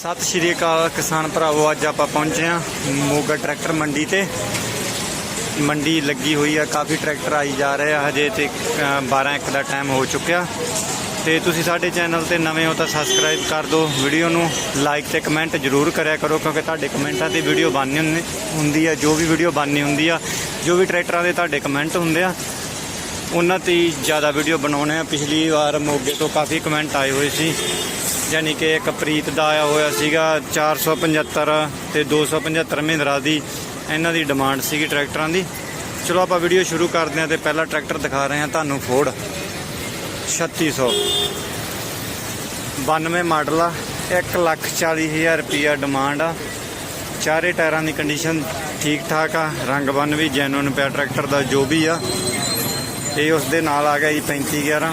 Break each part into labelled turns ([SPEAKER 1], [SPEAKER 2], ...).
[SPEAKER 1] ਸਤਿ ਸ਼੍ਰੀ ਅਕਾਲ ਕਿਸਾਨ ਭਰਾਵੋ, ਅੱਜ ਆਪਾਂ ਪਹੁੰਚੇ ਹਾਂ ਮੋਗਾ ਟਰੈਕਟਰ ਮੰਡੀ ਤੇ। ਮੰਡੀ ਲੱਗੀ ਹੋਈ ਆ, ਕਾਫੀ ਟਰੈਕਟਰ ਆਈ ਜਾ ਰਹੇ ਆ, ਹਜੇ ਤੇ 12 ਇੱਕ ਦਾ ਟਾਈਮ ਹੋ ਚੁੱਕਿਆ। ਤੇ ਤੁਸੀਂ ਸਾਡੇ ਚੈਨਲ ਤੇ ਨਵੇਂ ਹੋ ਤਾਂ ਸਬਸਕ੍ਰਾਈਬ ਕਰ ਦਿਓ ਵੀਡੀਓ ਨੂੰ ਲਾਈਕ ਤੇ ਕਮੈਂਟ ਜ਼ਰੂਰ ਕਰਿਆ ਕਰੋ, ਕਿਉਂਕਿ ਤੁਹਾਡੇ ਕਮੈਂਟਾਂ ਤੇ ਵੀਡੀਓ ਬਣਨੀ ਹੁੰਦੀ- ਹੁੰਦੀ ਆ, ਜੋ ਵੀ ਵੀਡੀਓ ਬਣਨੀ ਹੁੰਦੀ ਆ, ਜੋ ਵੀ ਟਰੈਕਟਰਾਂ ਦੇ ਤੁਹਾਡੇ ਕਮੈਂਟ ਹੁੰਦੇ ਆ, ਉਹਨਾਂ ਤੇ ਹੀ ਜ਼ਿਆਦਾ ਵੀਡੀਓ ਬਣਾਉਣੇ ਆ। ਪਿਛਲੀ ਵਾਰ ਮੋਗੇ ਤੋਂ ਕਾਫੀ ਕਮੈਂਟ ਆਏ ਹੋਏ ਸੀ। ਯਾਨੀ ਕਿ ਇੱਕ ਪ੍ਰੀਤ ਦਾ ਆਇਆ ਹੋਇਆ ਸੀਗਾ 475 ਤੇ 275 ਮਹਿੰਦਰਾ ਦੀ ਇਹਨਾਂ ਦੀ ਡਿਮਾਂਡ ਸੀਗੀ ਟਰੈਕਟਰਾਂ ਦੀ। ਚਲੋ ਆਪਾਂ ਵੀਡੀਓ ਸ਼ੁਰੂ ਕਰਦੇ ਹਾਂ ਤੇ ਪਹਿਲਾ ਟਰੈਕਟਰ ਦਿਖਾ ਰਹੇ ਹਾਂ ਤੁਹਾਨੂੰ ਫੋਰਡ 3600 92 ਮਾਡਲ ਆ 140000 ਰੁਪਿਆ ਡਿਮਾਂਡ ਆ। ਚਾਰੇ ਟਾਇਰਾਂ ਦੀ ਕੰਡੀਸ਼ਨ ਠੀਕ ਠਾਕ ਆ, ਰੰਗ ਬੰਨ ਵੀ ਜੈਨੂਨ ਪਿਆ ਟਰੈਕਟਰ ਦਾ ਜੋ ਵੀ ਆ। ਇਹ ਉਸ ਦੇ ਨਾਲ ਆ ਗਿਆ ਜੀ 3511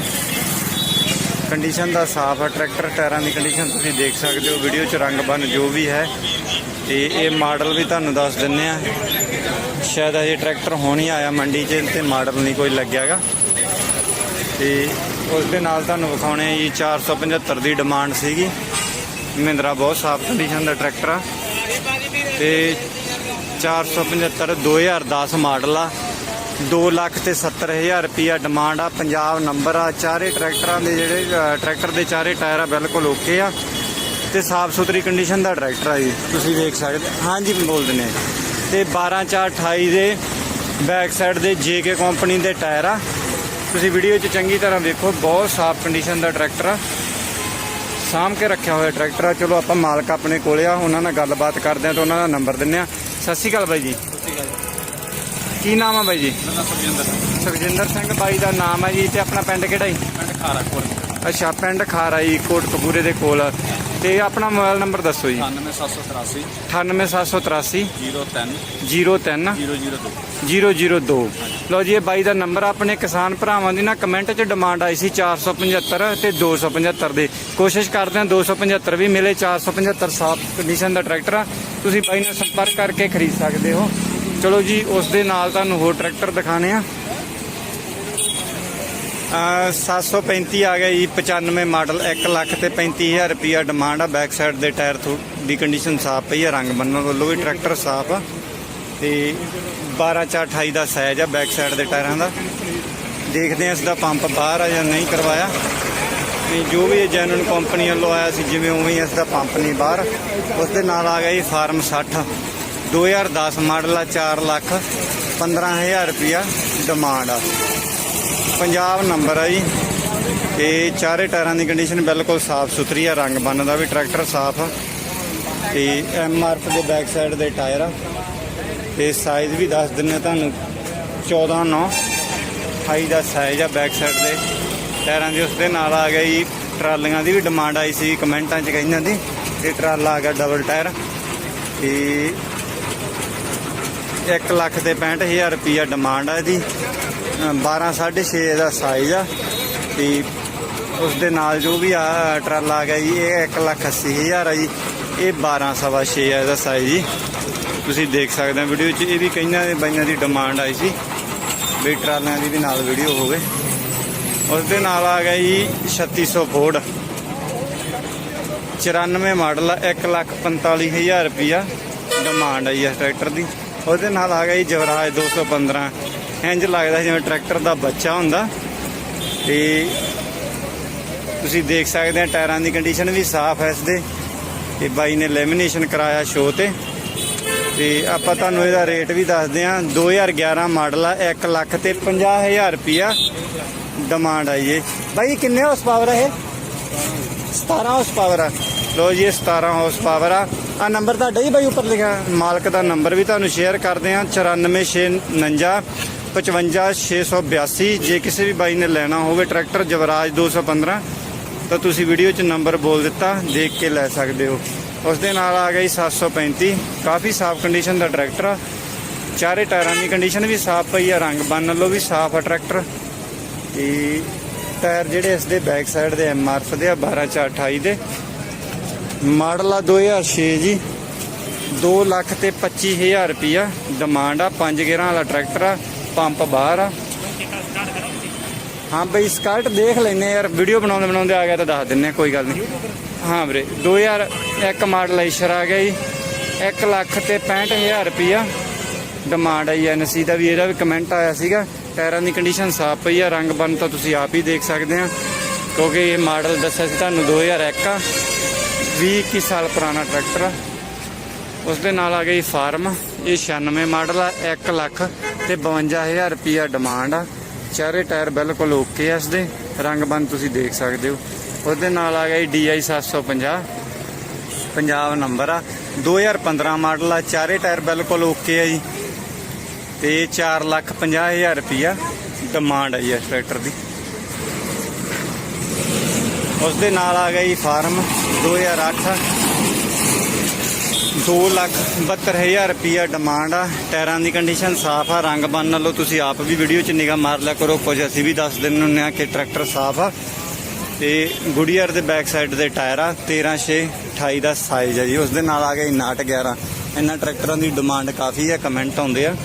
[SPEAKER 1] ਕੰਡੀਸ਼ਨ ਦਾ ਸਾਫ਼ ਆ ਟਰੈਕਟਰ ਟਾਇਰਾਂ ਦੀ ਕੰਡੀਸ਼ਨ ਤੁਸੀਂ ਦੇਖ ਸਕਦੇ ਹੋ ਵੀਡੀਓ 'ਚ ਰੰਗ ਬੰਨ ਜੋ ਵੀ ਹੈ। ਤੇ ਇਹ ਮਾਡਲ ਵੀ ਤੁਹਾਨੂੰ ਦੱਸ ਦਿੰਨੇ ਆ। ਸ਼ਾਇਦ ਇਹ ਟਰੈਕਟਰ ਹੋਣ ਹੀ ਆਇਆ ਮੰਡੀ 'ਚ, ਤੇ ਮਾਡਲ ਨਹੀਂ ਕੋਈ ਲੱਗਿਆਗਾ ਤੇ ਉਸ ਦੇ ਨਾਲ ਤੁਹਾਨੂੰ ਵਿਖਾਉਣੇ ਆ ਜੀ 475 ਦੀ ਡਿਮਾਂਡ ਸੀਗੀ। ਮਹਿੰਦਰਾ ਬਹੁਤ ਸਾਫ਼ ਕੰਡੀਸ਼ਨ ਦਾ ਟਰੈਕਟਰ ਆ। ਤੇ 475 2010 ਮਾਡਲ ਆ। 2 ਲੱਖ ਤੇ 70000 ਰੁਪਿਆ ਡਿਮਾਂਡ ਆ। ਪੰਜਾਬ ਨੰਬਰ ਆ। ਚਾਰੇ ਟਰੈਕਟਰਾਂ ਦੇ ਜਿਹੜੇ ਟਰੈਕਟਰ ਦੇ ਚਾਰੇ ਟਾਇਰ ਆ, ਬਿਲਕੁਲ ਓਕੇ ਆ। ਤੇ ਸਾਫ਼ ਸੁਥਰੀ ਕੰਡੀਸ਼ਨ ਦਾ ਟਰੈਕਟਰ ਆ ਜੀ। ਤੁਸੀਂ ਵੇਖ ਸਕਦੇ ਹਾਂਜੀ ਬੋਲ ਦਿੰਦੇ ਆ। ਤੇ 12 4 28 ਦੇ ਬੈਕ ਸਾਈਡ ਦੇ ਜੇਕੇ ਕੰਪਨੀ ਦੇ ਟਾਇਰ ਆ। ਤੁਸੀਂ ਵੀਡੀਓ 'ਚ ਚੰਗੀ ਤਰ੍ਹਾਂ ਵੇਖੋ, ਬਹੁਤ ਸਾਫ਼ ਕੰਡੀਸ਼ਨ ਦਾ ਟਰੈਕਟਰ ਆ। ਸਾਂਭ ਕੇ ਰੱਖਿਆ ਹੋਇਆ ਟਰੈਕਟਰ ਆ। ਚਲੋ ਆਪਾਂ ਮਾਲਕ ਆਪਣੇ ਕੋਲੇ ਆ। ਉਹਨਾਂ ਨਾਲ ਗੱਲਬਾਤ ਕਰਦੇ ਆ ਤੇ ਉਹਨਾਂ ਦਾ ਨੰਬਰ ਦਿੰਨੇ ਆ। ਸਤਿ ਸ਼੍ਰੀ ਅਕਾਲ ਬਾਈ ਜੀ। ਸਤਿ ਸ਼੍ਰੀ ਅਕਾਲ। ਕੀ ਨਾਮ ਆ ਬਾਈ ਜੀ?
[SPEAKER 2] ਮੇਰਾ ਸੁਖਜਿੰਦਰ
[SPEAKER 1] ਸੁਖਜਿੰਦਰ ਸਿੰਘ ਬਾਈ ਦਾ ਨਾਮ ਹੈ ਜੀ ਤੇ ਆਪਣਾ ਪਿੰਡ ਕਿਹੜਾ ਜੀ?
[SPEAKER 2] ਪਿੰਡ ਖਾਰਾ ਕੋਲ
[SPEAKER 1] ਅੱਛਾ ਪਿੰਡ ਖਾਰਾ ਜੀ ਕੋਟਕਪੂਰੇ ਦੇ ਕੋਲ। ਤੇ ਆਪਣਾ ਮੋਬਾਈਲ ਨੰਬਰ ਦੱਸੋ ਜੀ।
[SPEAKER 2] 98783
[SPEAKER 1] 98783
[SPEAKER 2] 03
[SPEAKER 1] 03
[SPEAKER 2] 002
[SPEAKER 1] 002 ਲਓ ਜੀ ਇਹ ਬਾਈ ਦਾ ਨੰਬਰ ਆਪਣੇ ਕਿਸਾਨ ਭਰਾਵਾਂ ਦੀ ਨਾ ਕਮੈਂਟ 'ਚ ਡਿਮਾਂਡ ਆਈ ਸੀ 475 ਤੇ 275 ਦੇ। ਕੋਸ਼ਿਸ਼ ਕਰਦੇ ਹਾਂ 275 ਵੀ ਮਿਲੇ। 475 ਸਾਫ਼ ਕੰਡੀਸ਼ਨ ਦਾ ਟਰੈਕਟਰ ਆ। ਤੁਸੀਂ ਬਾਈ ਨਾਲ ਸੰਪਰਕ ਕਰਕੇ ਖਰੀਦ ਸਕਦੇ ਹੋ। ਚਲੋ ਜੀ, ਉਸ ਦੇ ਨਾਲ ਤੁਹਾਨੂੰ ਹੋਰ ਟਰੈਕਟਰ ਦਿਖਾਣੇ ਆ ਅਹ 735 ਆ ਗਿਆ ਜੀ 95 ਮਾਡਲ 1 ਲੱਖ ਤੇ 35000 ਰੁਪਿਆ ਡਿਮਾਂਡ ਆ, ਬੈਕ ਸਾਈਡ ਦੇ ਟਾਇਰ ਥੋ- ਦੀ ਕੰਡੀਸ਼ਨ ਸਾਫ਼ ਪਈ ਆ, ਰੰਗ ਬੰਨਣ ਵੱਲੋਂ ਵੀ ਟਰੈਕਟਰ ਸਾਫ਼ ਆ। ਤੇ 12 4 28 ਦਾ ਸਾਈਜ਼ ਆ ਬੈਕ ਸਾਈਡ ਦੇ ਟਾਇਰਾਂ ਦਾ। ਦੇਖਦੇ ਆ ਇਸ ਦਾ ਪੰਪ ਬਾਹਰ ਆ ਜਾਂ ਨਹੀਂ ਕਰਵਾਇਆ। ਤੇ ਜੋ ਵੀ ਇਹ ਜੈਨੂਨ ਕੰਪਨੀ ਵੱਲੋਂ ਆਇਆ ਸੀ, ਜਿਵੇਂ ਉਵੇਂ ਹੀ ਇਸ ਦਾ ਪੰਪ ਨਹੀਂ ਬਾਹਰ। ਉਸ ਦੇ ਨਾਲ ਆ ਗਿਆ ਜੀ, ਫਾਰਮ 60 2010 ਮਾਡਲ ਆ 4 ਲੱਖ 15000 ਰੁਪਿਆ ਡਿਮਾਂਡ ਆ। ਪੰਜਾਬ ਨੰਬਰ ਆ ਜੀ। ਤੇ ਚਾਰੇ ਟਾਇਰਾਂ ਦੀ ਕੰਡੀਸ਼ਨ ਬਿਲਕੁਲ ਸਾਫ਼ ਸੁਥਰੀ ਆ, ਰੰਗ ਬੰਨ ਦਾ ਵੀ ਟਰੈਕਟਰ ਸਾਫ਼ ਆ। ਤੇ ਐਮ ਆਰ ਦੇ ਬੈਕ ਸਾਈਡ ਦੇ ਟਾਇਰ ਆ। ਤੇ ਸਾਈਜ਼ ਵੀ ਦੱਸ ਦਿੰਨੇ ਤੁਹਾਨੂੰ 14 9 28 ਦਾ ਸਾਈਜ਼ ਆ ਬੈਕ ਸਾਈਡ ਦੇ। ਟਾਇਰਾਂ ਦੀ ਉਸ ਦੇ ਨਾਲ ਆ ਗਿਆ ਜੀ। ਟਰਾਲੀਆਂ ਦੀ ਵੀ ਡਿਮਾਂਡ ਆਈ ਸੀ, ਕਮੈਂਟਾਂ 'ਚ ਕਹਿੰਦੇ ਦੀ ਇਹ ਟਰਾਲਾ ਆ ਗਿਆ ਡਬਲ ਟਾਇਰ ਤੇ 1 ਲੱਖ ਤੇ 65000 ਰੁਪਿਆ ਡਿਮਾਂਡ ਆ ਇਹਦੀ। 12 6.5 ਦਾ ਸਾਈਜ਼ ਆ ਤੇ ਉਸ ਦੇ ਨਾਲ ਜੋ ਵੀ ਆ, ਟਰਾਲਾ ਆ ਗਿਆ ਜੀ, ਇਹ 1 ਲੱਖ 80000 ਆ ਜੀ। ਇਹ 12 ਸਵਾ 6 ਆ ਇਹਦਾ ਸਾਈਜ਼ ਜੀ। ਤੁਸੀਂ ਦੇਖ ਸਕਦੇ ਹੋ ਵੀਡੀਓ 'ਚ, ਇਹ ਵੀ ਕਈਆਂ ਦੇ ਬਾਈਆਂ ਦੀ ਡਿਮਾਂਡ ਆਈ ਸੀ ਵੀ ਟਰਾਲਿਆਂ ਦੀ ਵੀ ਨਾਲ ਵੀਡੀਓ ਹੋਵੇ। ਉਸ ਦੇ ਨਾਲ ਆ ਗਿਆ ਜੀ 3600 ਫੋਰਡ 94 ਮਾਡਲ ਆ 1 ਲੱਖ 45000 ਰੁਪਿਆ ਡਿਮਾਂਡ ਆਈ ਇਸ ਟਰੈਕਟਰ ਦੀ। ਉਹਦੇ ਨਾਲ ਆ ਗਿਆ ਜੀ ਜਵਰਾਜ 215 ਇੰਜ ਲੱਗਦਾ ਜਿਵੇਂ ਟਰੈਕਟਰ ਦਾ ਬੱਚਾ ਹੁੰਦਾ। ਤੇ ਤੁਸੀਂ ਦੇਖ ਸਕਦੇ ਆ, ਟਾਇਰਾਂ ਦੀ ਕੰਡੀਸ਼ਨ ਵੀ ਸਾਫ਼ ਹੈ ਇਸ ਦੇ ਤੇ ਬਾਈ ਨੇ ਲੈਮੀਨੇਸ਼ਨ ਕਰਾਇਆ ਸ਼ੋ ਤੇ। ਤੇ ਆਪਾਂ ਤੁਹਾਨੂੰ ਇਹਦਾ ਰੇਟ ਵੀ ਦੱਸਦੇ ਆ 2011 ਮਾਡਲ ਆ 1 ਲੱਖ ਤੇ 50000 ਰੁਪਿਆ ਡਿਮਾਂਡ ਆਈ ਏ ਬਾਈ ਕਿੰਨੇ ਹਾਰਸ ਪਾਵਰ ਹੈ ਇਹ? 17 ਹਾਰਸ ਪਾਵਰ ਆ। ਲੋ ਜੀ, ਇਹ 17 ਹਾਰਸ ਪਾਵਰ ਆ। ਆ ਨੰਬਰ ਤੁਹਾਡਾ ਹੀ ਬਾਈ ਉੱਪਰ ਲਿਖਿਆ। ਮਾਲਕ ਦਾ ਨੰਬਰ ਵੀ ਤੁਹਾਨੂੰ ਸ਼ੇਅਰ ਕਰਦੇ ਆ 94649 55682 ਜੇ ਕਿਸੇ ਵੀ ਬਾਈ ਨੇ ਲੈਣਾ ਹੋਵੇ ਟਰੈਕਟਰ ਜਵਰਾਜ 215 ਤਾਂ ਤੁਸੀਂ ਵੀਡੀਓ 'ਚ ਨੰਬਰ ਬੋਲ ਦਿੱਤਾ, ਦੇਖ ਕੇ ਲੈ ਸਕਦੇ ਹੋ। ਉਸ ਦੇ ਨਾਲ ਆ ਗਿਆ ਜੀ 735 ਕਾਫੀ ਸਾਫ਼ ਕੰਡੀਸ਼ਨ ਦਾ ਟਰੈਕਟਰ ਆ। ਚਾਰੇ ਟਾਇਰਾਂ ਦੀ ਕੰਡੀਸ਼ਨ ਵੀ ਸਾਫ਼ ਪਈ ਆ, ਰੰਗ ਬੰਨ ਵੱਲੋਂ ਵੀ ਸਾਫ਼ ਆ ਟਰੈਕਟਰ। ਤੇ ਟਾਇਰ ਜਿਹੜੇ ਇਸ ਦੇ ਬੈਕ ਸਾਈਡ ਦੇ ਐਮ ਆਰ ਦੇ ਆ 12 4 28 ਦੇ। ਮਾਡਲ ਆ 2006 ਜੀ। 2 ਲੱਖ ਤੇ 25000 ਰੁਪਿਆ ਡਿਮਾਂਡ ਆ 5 ਗੇਅਰਾਂ ਵਾਲਾ ਟਰੈਕਟਰ ਆ ਪੰਪ ਬਾਹਰ ਆ। ਹਾਂ ਬਈ ਸਕਾਰਟ ਦੇਖ ਲੈਨੇ ਯਾਰ। ਵੀਡੀਓ ਬਣਾਉਂਦੇ ਬਣਾਉਂਦੇ ਆ ਗਿਆ ਤਾਂ ਦੱਸ ਦਿੰਨੇ ਆ, ਕੋਈ ਗੱਲ ਨਹੀਂ। ਹਾਂ ਵੀਰੇ 2001 ਮਾਡਲ ਐਸ਼ਰ ਆ ਗਿਆ ਜੀ। 1 ਲੱਖ ਤੇ 65000 ਰੁਪਿਆ ਡਿਮਾਂਡ ਆਈ ਐਨਸੀ ਦਾ ਵੀ ਇਹਦਾ ਵੀ ਕਮੈਂਟ ਆਇਆ ਸੀਗਾ। ਟਾਇਰਾਂ ਦੀ ਕੰਡੀਸ਼ਨ ਸਾਫ਼ ਪਈ ਆ ਰੰਗ ਬਨ ਤਾਂ ਤੁਸੀਂ ਆਪ ਹੀ ਦੇਖ ਸਕਦੇ ਆ। ਕਿਉਂਕਿ ਇਹ ਮਾਡਲ ਦੱਸਿਆ ਸੀ ਤੁਹਾਨੂੰ 2001 ਆ। 20 21 ਸਾਲ ਪੁਰਾਣਾ ਟਰੈਕਟਰ ਆ। ਉਸ ਦੇ ਨਾਲ ਆ ਗਈ ਫਾਰਮ। ਇਹ 96 ਮਾਡਲ ਆ 1 ਲੱਖ ਤੇ 52000 ਰੁਪਿਆ ਡਿਮਾਂਡ ਆ। ਚਾਰੇ ਟਾਇਰ ਬਿਲਕੁਲ ਓਕੇ ਆ ਇਸ ਦੇ। ਰੰਗ ਬੰਦ ਤੁਸੀਂ ਦੇਖ ਸਕਦੇ ਹੋ। ਉਸ ਦੇ ਨਾਲ ਆ ਗਈ DI 750 ਪੰਜਾਬ ਨੰਬਰ ਆ। 2015 ਮਾਡਲ ਆ, ਚਾਰੇ ਟਾਇਰ ਬਿਲਕੁਲ ਓਕੇ ਆ ਜੀ। ਤੇ 4 ਲੱਖ 50000 ਰੁਪਿਆ ਡਿਮਾਂਡ ਆ ਜੀ ਇਸ ਟਰੈਕਟਰ ਦੀ। ਉਸ ਦੇ ਨਾਲ ਆ ਗਈ ਫਾਰਮ 2008 2 ਲੱਖ 72000 ਰੁਪਿਆ ਡਿਮਾਂਡ ਆ। ਟਾਇਰਾਂ ਦੀ ਕੰਡੀਸ਼ਨ ਸਾਫ਼ ਆ, ਰੰਗ ਬੰਨ ਲਓ ਤੁਸੀਂ ਆਪ ਵੀ ਵੀਡੀਓ 'ਚ ਨਿਗਾਹ ਮਾਰ ਲਿਆ ਕਰੋ। ਕੁਝ ਅਸੀਂ ਵੀ ਦੱਸ ਦਿੰਦੇ ਹੁੰਦੇ ਆ ਕਿ ਟਰੈਕਟਰ ਸਾਫ਼ ਆ। ਤੇ ਗੁੜੀਅਰ ਦੇ ਬੈਕ ਸਾਈਡ ਦੇ ਟਾਇਰ ਆ 13 6 28 ਦਾ ਸਾਈਜ਼ ਆ ਜੀ। ਉਸ ਦੇ ਨਾਲ ਆ ਗਿਆ ਨਾਟ 11 ਇਹਨਾਂ ਟਰੈਕਟਰਾਂ ਦੀ ਡਿਮਾਂਡ ਕਾਫੀ ਆ ਕਮੈਂਟ ਆਉਂਦੇ ਆ।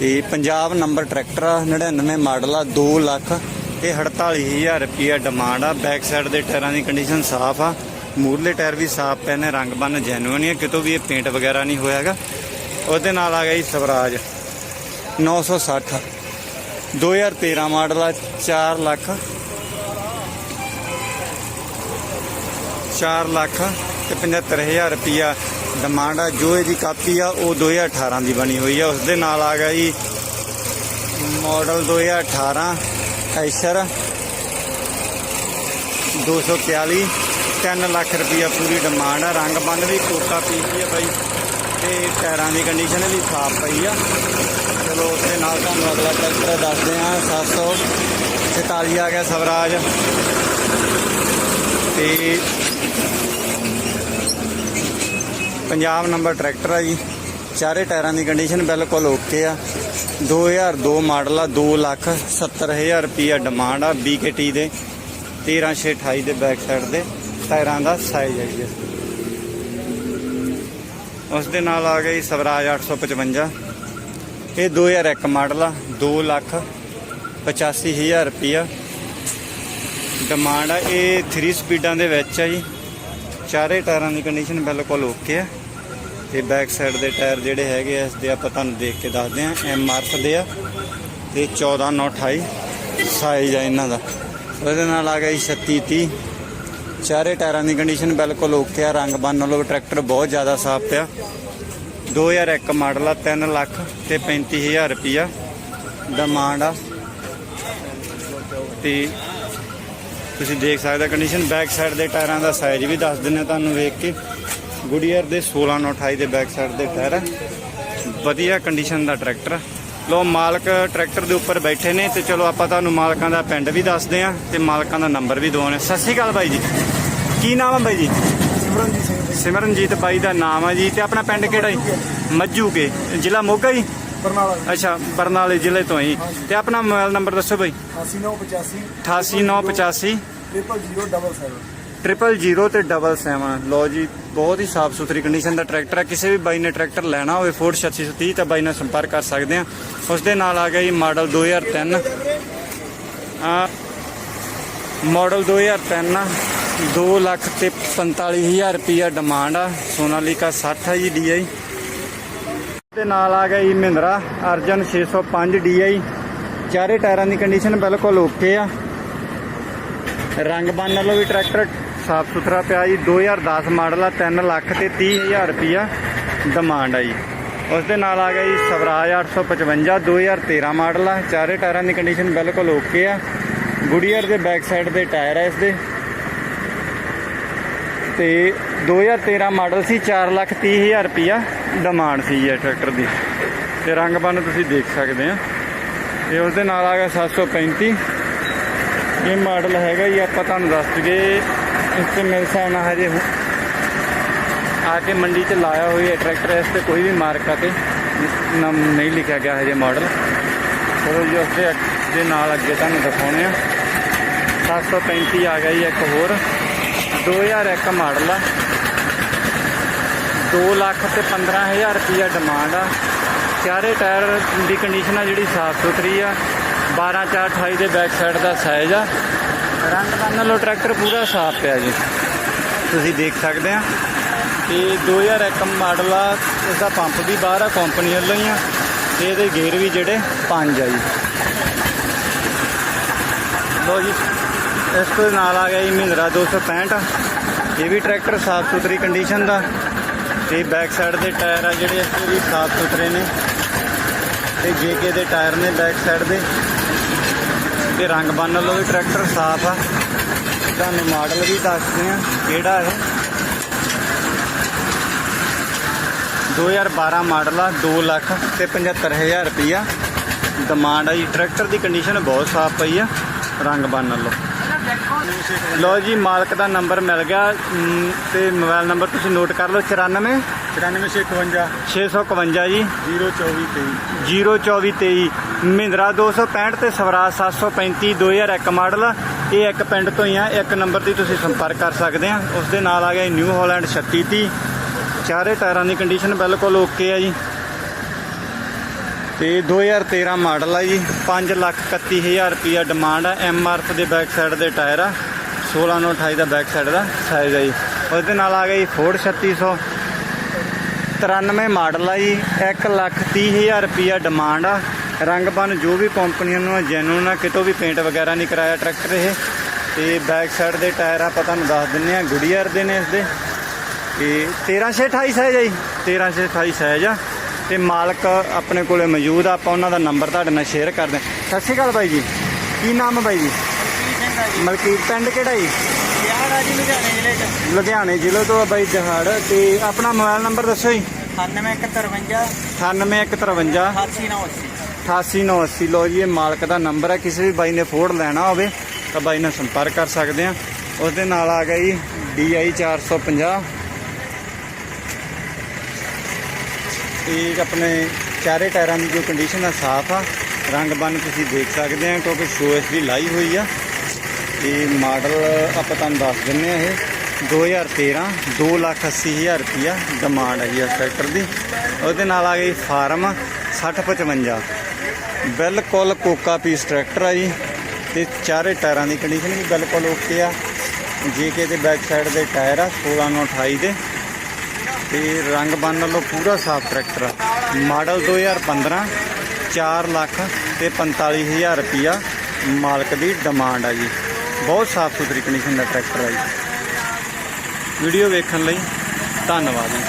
[SPEAKER 1] ਤੇ ਪੰਜਾਬ ਨੰਬਰ ਟਰੈਕਟਰ ਆ 99 ਮਾਡਲ ਆ 2 ਲੱਖ ਤੇ 48000 ਰੁਪਿਆ ਡਿਮਾਂਡ ਆ। ਬੈਕ ਸਾਈਡ ਦੇ ਟਾਇਰਾਂ ਦੀ ਕੰਡੀਸ਼ਨ ਸਾਫ਼ ਆ। ਮੂਰਲੇ ਟਾਇਰ ਵੀ ਸਾਫ਼ ਪਏ ਨੇ, ਰੰਗ ਬੰਨ ਜੈਨੂਇਨ ਹੀ ਆ। ਕਿਤੋਂ ਵੀ ਇਹ ਪੇਂਟ ਵਗੈਰਾ ਨਹੀਂ ਹੋਇਆ ਹੈਗਾ। ਉਹਦੇ ਨਾਲ ਆ ਗਿਆ ਜੀ ਸਵਰਾਜ। 960 2013 ਮਾਡਲ ਆ 4 ਲੱਖ। 4 ਲੱਖ ਤੇ 75000 ਰੁਪਿਆ ਡਿਮਾਂਡ ਆ। ਜੋ ਇਹਦੀ ਕਾਪੀ ਆ, ਉਹ 2018 ਦੀ ਬਣੀ ਹੋਈ ਆ। ਉਸ ਦੇ ਨਾਲ ਆ ਗਿਆ ਜੀ ਮਾਡਲ 2018 ਐਸ਼ਰ 241 3 ਲੱਖ ਰੁਪਿਆ ਪੂਰੀ ਡਿਮਾਂਡ ਆ। ਰੰਗ ਬੰਨ ਵੀ ਕੋਟਾ ਪੀਸੀ ਆ ਬਾਈ। ਤੇ ਟਾਇਰਾਂ ਦੀ ਕੰਡੀਸ਼ਨ ਵੀ ਸਾਫ਼ ਪਈ ਆ। ਚਲੋ ਉਸ ਦੇ ਨਾਲ ਤੁਹਾਨੂੰ ਅਗਲਾ ਟਰੈਕਟਰ ਦੱਸਦੇ ਆ। 744 ਆ ਗਿਆ ਸਵਰਾਜ। ਤੇ ਪੰਜਾਬ ਨੰਬਰ ਟਰੈਕਟਰ ਆ ਜੀ। ਚਾਰੇ ਟਾਇਰਾਂ ਦੀ ਕੰਡੀਸ਼ਨ ਬਿਲਕੁਲ ਓਕੇ ਆ। 2002 ਮਾਡਲ ਆ 2 ਲੱਖ 70000 ਰੁਪਿਆ ਡਿਮਾਂਡ ਆ BKT ਦੇ 13628 ਦੇ ਬੈਕ ਸਾਈਡ ਦੇ, ਟਾਇਰਾਂ ਦਾ ਸਾਈਜ਼ ਹੈ ਜੀ। ਇਸ। ਉਸ ਦੇ ਨਾਲ ਆ ਗਈ ਸਵਰਾਜ 855 ਇਹ 2001 ਮਾਡਲ ਆ 2 ਲੱਖ 85000 ਰੁਪਿਆ ਡਿਮਾਂਡ ਆ। ਇਹ 3 ਸਪੀਡਾਂ ਦੇ ਵਿੱਚ ਆ ਜੀ। ਚਾਰੇ ਟਾਇਰਾਂ ਦੀ ਕੰਡੀਸ਼ਨ ਬਿਲਕੁਲ ਓਕੇ ਆ। ਤੇ ਬੈਕ ਸਾਈਡ ਦੇ ਟਾਇਰ ਜਿਹੜੇ ਹੈਗੇ ਆ ਇਸ ਦੇ ਆਪਾਂ ਤੁਹਾਨੂੰ ਦੇਖ ਕੇ ਦੱਸਦੇ ਆ ਐਮਆਰਐਫ ਦੇ ਆ ਤੇ 14928 ਸਾਈਜ਼ ਆ ਇਹਨਾਂ ਦਾ। ਉਹਦੇ ਨਾਲ ਆ ਗਿਆ ਜੀ 3630 ਚਾਰੇ ਟਾਇਰਾਂ ਦੀ ਕੰਡੀਸ਼ਨ ਬਿਲਕੁਲ ਓਕੇ ਆ, ਰੰਗ ਬੰਨ ਨਾਲੋਂ ਟਰੈਕਟਰ ਬਹੁਤ ਜ਼ਿਆਦਾ ਸਾਫ਼ ਪਿਆ। 2001 ਮਾਡਲ ਆ 3 ਲੱਖ ਤੇ 35000 ਰੁਪਿਆ ਡਿਮਾਂਡ ਆ। ਤੇ ਤੁਸੀਂ ਦੇਖ ਸਕਦੇ ਕੰਡੀਸ਼ਨ ਬੈਕ ਸਾਈਡ ਦੇ ਟਾਇਰਾਂ ਦਾ ਸਾਈਜ਼ ਵੀ ਦੱਸ ਦਿੰਨੇ ਤੁਹਾਨੂੰ ਵੇਖ ਕੇ। ਗੁਡੀਅਰ ਦੇ 1628 ਦੇ ਬੈਕ ਸਾਈਡ ਦੇ ਟਾਇਰ ਵਧੀਆ ਕੰਡੀਸ਼ਨ ਦਾ ਟਰੈਕਟਰ ਲੋ ਮਾਲਕ ਟਰੈਕਟਰ ਦੇ ਉੱਪਰ ਬੈਠੇ ਨੇ ਤੇ ਚਲੋ ਆਪਾਂ ਤੁਹਾਨੂੰ ਮਾਲਕਾਂ ਦਾ ਪਿੰਡ ਵੀ ਦੱਸਦੇ ਆ ਤੇ ਮਾਲਕਾਂ ਦਾ ਨੰਬਰ ਵੀ ਦਵਾਉਣੇ। ਸਤਿ ਸ਼੍ਰੀ ਅਕਾਲ ਬਾਈ ਜੀ। ਕੀ ਨਾਮ ਆ ਬਾਈ ਜੀ?
[SPEAKER 2] ਸਿਮਰਨਜੀਤ
[SPEAKER 1] ਸਿਮਰਨਜੀਤ ਬਾਈ ਦਾ ਨਾਮ ਆ ਜੀ ਤੇ ਆਪਣਾ ਪਿੰਡ ਕਿਹੜਾ ਜੀ? ਮੱਜੂ ਕੇ। ਜ਼ਿਲ੍ਹਾ ਮੋਗਾ ਜੀ?
[SPEAKER 2] ਬਰਨਾਲਾ
[SPEAKER 1] ਅੱਛਾ ਬਰਨਾਲੇ ਜ਼ਿਲ੍ਹੇ ਤੋਂ ਹੀ ਤੇ ਆਪਣਾ ਮੋਬਾਈਲ ਨੰਬਰ ਦੱਸੋ ਬਾਈ।
[SPEAKER 2] 88985
[SPEAKER 1] 88985
[SPEAKER 2] 00077
[SPEAKER 1] ਟ੍ਰਿਪਲ 000 ਤੇ 77 ਲਓ ਜੀ, ਬਹੁਤ ਹੀ ਸਾਫ਼ ਸੁਥਰੀ ਕੰਡੀਸ਼ਨ ਦਾ ਟਰੈਕਟਰ ਹੈ। ਕਿਸੇ ਵੀ ਬਾਈ ਨੇ ਟਰੈਕਟਰ ਲੈਣਾ ਹੋਵੇ ਫੋਰਡ 3630 ਤਾਂ ਬਾਈ ਨਾਲ ਸੰਪਰਕ ਕਰ ਸਕਦੇ ਹਾਂ। ਉਸ ਦੇ ਨਾਲ ਆ ਗਿਆ ਜੀ ਮਾਡਲ 2003 ਆ ਮਾਡਲ 2003 ਆ 2 ਲੱਖ ਤੇ 45000 ਰੁਪਿਆ ਡਿਮਾਂਡ ਆ। ਸੋਨਾਲੀਕਾ 60 ਹੈ ਜੀ ਡੀਆਈ ਦੇ ਨਾਲ ਆ ਗਿਆ ਜੀ ਮਹਿੰਦਰਾ, ਅਰਜਨ 605 ਡੀਆਈ ਚਾਰੇ ਟਾਇਰਾਂ ਦੀ ਕੰਡੀਸ਼ਨ ਬਿਲਕੁਲ ਓਕੇ ਆ। ਰੰਗ ਬੰਨ ਨਾਲੋਂ ਵੀ ਟਰੈਕਟਰ ਸਾਫ਼ ਸੁਥਰਾ ਪਿਆ ਜੀ। 2010 ਮਾਡਲ ਆ 3 ਲੱਖ ਤੇ 30000 ਰੁਪਿਆ ਡਿਮਾਂਡ ਆ ਜੀ। ਉਸ ਦੇ ਨਾਲ ਆ ਗਿਆ ਜੀ ਸਵਰਾਜ 855 2013 ਮਾਡਲ ਆ। ਚਾਰੇ ਟਾਇਰਾਂ ਦੀ ਕੰਡੀਸ਼ਨ ਬਿਲਕੁਲ ਓਕੇ ਆ। ਗੁਡੀਅਰ ਦੇ ਬੈਕ ਸਾਈਡ ਦੇ ਟਾਇਰ ਆ ਇਸ ਦੇ ਤੇ 2013 ਮਾਡਲ ਸੀ 4 ਲੱਖ 30000 ਰੁਪਿਆ ਡਿਮਾਂਡ ਸੀ ਇਹ ਟਰੈਕਟਰ ਦੀ। ਤੇ ਰੰਗ ਬੰਨ ਤੁਸੀਂ ਦੇਖ ਸਕਦੇ ਆ। ਤੇ ਉਸ ਦੇ ਨਾਲ ਆ ਗਿਆ 735 ਇਹ ਮਾਡਲ ਹੈਗਾ ਜੀ, ਆਪਾਂ ਤੁਹਾਨੂੰ ਦੱਸ ਦਈਏ ਇਸ ਤੇ ਮੇਰੇ ਹਿਸਾਬ ਨਾਲ ਹਜੇ ਆ ਕੇ ਮੰਡੀ 'ਚ ਲਾਇਆ ਹੋਈ ਹੈ ਟਰੈਕਟਰ ਇਸ ਤੇ ਕੋਈ ਵੀ ਮਾਰਕਾ ਤੇ ਨਾਮ ਨਹੀਂ ਲਿਖਿਆ ਗਿਆ ਹਜੇ ਮਾਡਲ ਚਲੋ ਜੀ ਉਸ ਦੇ ਨਾਲ ਅੱਗੇ ਤੁਹਾਨੂੰ ਦਿਖਾਉਣੇ ਆ। 735 ਆ ਗਿਆ ਜੀ ਇੱਕ ਹੋਰ। 2001 ਮਾਡਲ ਆ। 2 ਲੱਖ ਤੇ 15000 ਰੁਪਈਆ ਡਿਮਾਂਡ ਆ। ਚਾਰੇ ਟਾਇਰ ਦੀ ਕੰਡੀਸ਼ਨ ਆ ਜਿਹੜੀ ਸਾਫ਼ ਸੁਥਰੀ ਆ। 12 4 28 ਦੇ ਬੈਕ ਸਾਈਡ ਦਾ ਸਾਈਜ਼ ਆ। ਰੰਗ ਬੰਨ ਲੋ ਟਰੈਕਟਰ ਪੂਰਾ ਸਾਫ਼ ਪਿਆ ਜੀ। ਤੁਸੀਂ ਦੇਖ ਸਕਦੇ ਆ। ਤੇ 2001 ਮਾਡਲ ਆ ਇਸਦਾ ਪੰਪ ਵੀ ਬਾਹਰ ਆ ਕੰਪਨੀ ਵੱਲੋਂ ਹੀ ਆ। ਤੇ ਇਹਦੇ ਗੇਅਰ ਵੀ ਜਿਹੜੇ ਪੰਜ ਆ ਜੀ। ਲੋ ਜੀ ਇਸ ਤੋਂ ਨਾਲ ਆ ਗਿਆ ਜੀ ਮਹਿੰਦਰਾ 265 ਇਹ ਵੀ ਟਰੈਕਟਰ ਸਾਫ਼ ਸੁਥਰੀ ਕੰਡੀਸ਼ਨ ਦਾ। ਤੇ ਬੈਕ ਸਾਈਡ ਦੇ ਟਾਇਰ ਆ ਜਿਹੜੇ ਇਸ ਵੀ ਸਾਫ਼ ਸੁਥਰੇ ਨੇ। ਤੇ ਜੇਕੇ ਦੇ ਟਾਇਰ ਨੇ ਬੈਕ ਸਾਈਡ ਦੇ। ਤੇ ਰੰਗ ਬੰਨ ਵੱਲੋਂ ਵੀ ਟਰੈਕਟਰ ਸਾਫ਼ ਆ। ਤੁਹਾਨੂੰ ਮਾਡਲ ਵੀ ਦੱਸਦੇ ਆ ਕਿਹੜਾ ਹੈ 2012 ਮਾਡਲ ਆ 2 ਲੱਖ ਤੇ 75000 ਰੁਪਈਆ। ਡਿਮਾਂਡ ਆ ਜੀ ਟਰੈਕਟਰ ਦੀ ਕੰਡੀਸ਼ਨ ਬਹੁਤ ਸਾਫ਼ ਪਈ ਆ। ਰੰਗ ਬੰਨ ਲਓ। ਜੀ ਮਾਲਕ ਦਾ ਨੰਬਰ ਮਿਲ ਗਿਆ। ਤੇ ਮੋਬਾਈਲ ਨੰਬਰ ਤੁਸੀਂ ਨੋਟ ਕਰ ਲਓ 94
[SPEAKER 2] 9651
[SPEAKER 1] 651 ਜੀ।
[SPEAKER 2] 02423
[SPEAKER 1] 02423 ਮਹਿੰਦਰਾ 265 ਤੇ ਸਵਰਾਜ 735 2001 ਮਾਡਲ। ਆ। ਇਹ ਇੱਕ ਪਿੰਡ ਤੋਂ ਹੀ ਆ, ਇੱਕ ਨੰਬਰ ਤੇ ਤੁਸੀਂ ਸੰਪਰਕ ਕਰ ਸਕਦੇ ਆ। ਉਸ ਦੇ ਨਾਲ ਆ ਗਿਆ ਨਿਊ ਹਾਲੈਂਡ 3630 ਚਾਰੇ ਟਾਇਰਾਂ ਦੀ ਕੰਡੀਸ਼ਨ ਬਿਲਕੁਲ ਓਕੇ ਆ ਜੀ। ਤੇ 2013 ਮਾਡਲ ਆ ਜੀ। 531000 ਰੁਪਿਆ ਡਿਮਾਂਡ ਆ ਐਮਆਰਐਫ ਦੇ ਬੈਕ ਸਾਈਡ ਦੇ ਟਾਇਰ ਆ। 1628 ਦਾ ਬੈਕ ਸਾਈਡ ਦਾ ਸਾਈਜ਼ ਆ ਜੀ। ਉਸ ਦੇ ਨਾਲ ਆ ਗਿਆ ਜੀ ਫੋਰਡ 3600 93 ਮਾਡਲ ਆ ਜੀ। 1 ਲੱਖ 30 ਹਜ਼ਾਰ ਰੁਪਿਆ ਡਿਮਾਂਡ ਆ। ਰੰਗ ਬਨ ਜੋ ਵੀ ਕੰਪਨੀਆਂ ਨੂੰ ਜੈਨੂਨ ਆ ਕਿਤੋਂ ਵੀ ਪੇਂਟ ਵਗੈਰਾ ਨਹੀਂ ਕਰਾਇਆ ਟਰੈਕਟਰ ਇਹ। ਤੇ ਬੈਕ ਸਾਈਡ ਦੇ ਟਾਇਰ ਆਪਾਂ ਤੁਹਾਨੂੰ ਦੱਸ ਦਿੰਨੇ ਆ ਗੁਡੀਅਰ ਦੇ ਨੇ ਇਸ ਦੇ ਤੇ 1328 ਸਾਈਜ਼ ਆ ਜੀ 1328 ਸਾਈਜ਼ ਆ। ਤੇ ਮਾਲਕ ਆਪਣੇ ਕੋਲੇ ਮੌਜੂਦ ਆ ਆਪਾਂ ਉਹਨਾਂ ਦਾ ਨੰਬਰ ਤੁਹਾਡੇ ਨਾਲ ਸ਼ੇਅਰ ਕਰਦੇ। ਸਤਿ ਸ਼੍ਰੀ ਅਕਾਲ ਬਾਈ ਜੀ ਕੀ ਨਾਮ ਹੈ ਬਾਈ ਜੀ? ਮਲਕੀਤ ਪਿੰਡ ਕਿਹੜਾ ਜੀ?
[SPEAKER 3] ਲੁਧਿਆਣੇ ਜ਼ਿਲ੍ਹੇ ਚ।
[SPEAKER 1] ਲੁਧਿਆਣੇ ਜ਼ਿਲ੍ਹੇ ਤੋਂ ਆ ਬਾਈ ਜਹਾੜ। ਤੇ ਆਪਣਾ ਮੋਬਾਈਲ ਨੰਬਰ ਦੱਸੋ ਜੀ।
[SPEAKER 3] 9153
[SPEAKER 1] 9853
[SPEAKER 3] 8980
[SPEAKER 1] 8980 ਲੋ ਜੀ, ਇਹ ਮਾਲਕ ਦਾ ਨੰਬਰ ਹੈ। ਕਿਸੇ ਵੀ ਬਾਈ ਨੇ ਫੋੜ ਲੈਣਾ ਹੋਵੇ, ਤਾਂ ਬਾਈ ਨਾਲ ਸੰਪਰਕ ਕਰ ਸਕਦੇ ਆ ਉਸ ਦੇ ਨਾਲ ਆ ਗਿਆ ਜੀ DI 450 ਇਹ ਆਪਣੇ ਚਾਰੇ ਟਾਇਰਾਂ ਦੀ ਜੋ ਕੰਡੀਸ਼ਨ ਆ, ਸਾਫ਼ ਆ। ਰੰਗ ਬੰਨ ਤੁਸੀਂ ਦੇਖ ਸਕਦੇ ਆ ਕਿਉਂਕਿ ਸ਼ੋਅਸ ਵੀ ਲਾਈ ਹੋਈ ਆ। ਇਹ ਮਾਡਲ ਆਪਾਂ ਤੁਹਾਨੂੰ ਦੱਸ ਦਿੰਨੇ ਆ ਇਹ। 2013 2 ਲੱਖ 80 ਹਜ਼ਾਰ ਰੁਪਿਆ ਡਿਮਾਂਡ ਹੈ ਜੀ ਇਸ ਟਰੈਕਟਰ ਦੀ। ਉਹਦੇ ਨਾਲ ਆ ਗਈ ਫਾਰਮ 6055 ਬਿਲਕੁਲ ਕੋਕਾ ਪੀਸ ਟਰੈਕਟਰ ਆ ਜੀ। ਤੇ ਚਾਰੇ ਟਾਇਰਾਂ ਦੀ ਕੰਡੀਸ਼ਨ ਵੀ ਬਿਲਕੁਲ ਓਕੇ ਆ। ਜੇਕੇ ਦੇ ਬੈਕ ਸਾਈਡ ਦੇ ਟਾਇਰ ਆ 16 ਨੂੰ 28 ਦੇ। ਤੇ ਰੰਗ ਬੰਨ ਨਾਲੋਂ ਪੂਰਾ ਸਾਫ਼ ਟਰੈਕਟਰ ਆ। ਮਾਡਲ 2015 4 ਲੱਖ ਤੇ 45000 ਰੁਪਿਆ ਮਾਲਕ ਦੀ ਡਿਮਾਂਡ ਆ ਜੀ। ਬਹੁਤ ਸਾਫ਼ ਸੁਥਰੀ ਕੰਡੀਸ਼ਨ ਦਾ ਟਰੈਕਟਰ ਆ ਜੀ। ਵੀਡੀਓ ਵੇਖਣ ਲਈ ਧੰਨਵਾਦ ਜੀ।